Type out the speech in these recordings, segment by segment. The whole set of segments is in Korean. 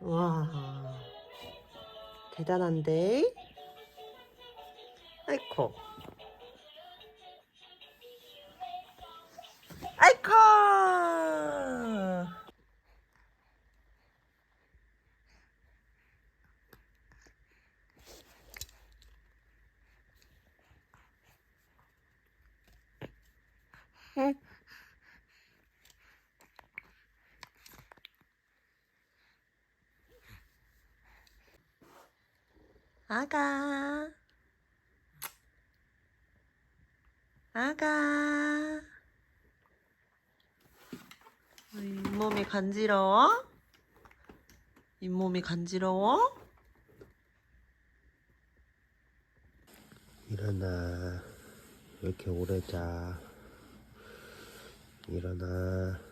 와, 대단한데? 아이코. 아이코! 아가. 아가. 어, 잇몸이 간지러워? 잇몸이 간지러워? 일어나. 왜 이렇게 오래 자? 일어나.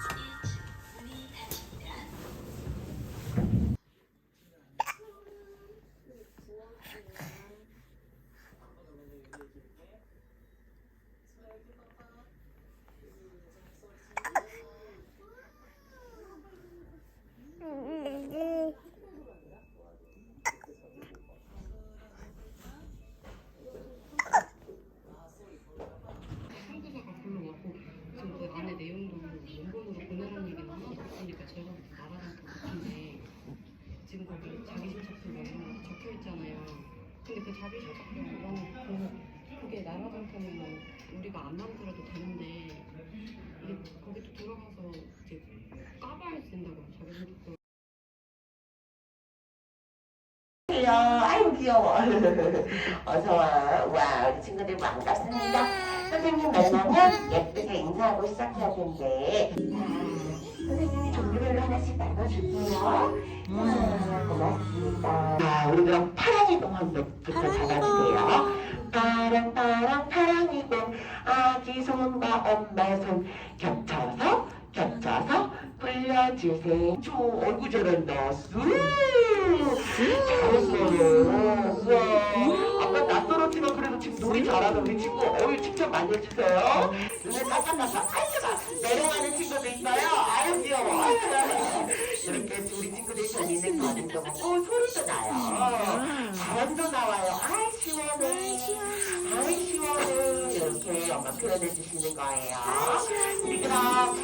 Thank you. 그 자기 신청서 이런 거 그게 나라 정통이면 우리가 안 만들어도 되는데 이게 거기 또 들어가서 이제 까봐야 된다고 자기 신청서. 안녕하세요. 아유 귀여워. 어서 와. 와 우리 친구들 반갑습니다. 선생님 만나면 예쁘게 인사하고 시작해야 되는데 자, 선생님이 종류별로 하나씩 나눠줄게요. 자, 고맙습니다. 자, 우리 그럼 동 한번부터 잡아주세요. 파랑 파랑 파랑이 동 아기 손과 엄마 손 겹쳐서 겹쳐서 불려주세요. 저 얼굴 잘한다. 쑥. 잘했어요. 우와. 아까 낯설었지만 그래도 지금 노래 잘하는 우리 친구. 어유 칭찬 많이 해주세요. 눈에 깜짝깜짝 아이고 내려가는 친구도 있어요. 아유 귀여워. 이렇게 우리 친구들이 재밌는 반응도 먹고 소리도 나요. 바람도 나와요. 아이 시원해. 아이 시원해. 이렇게 엄마 표현해 주시는 거예요. 우리 그럼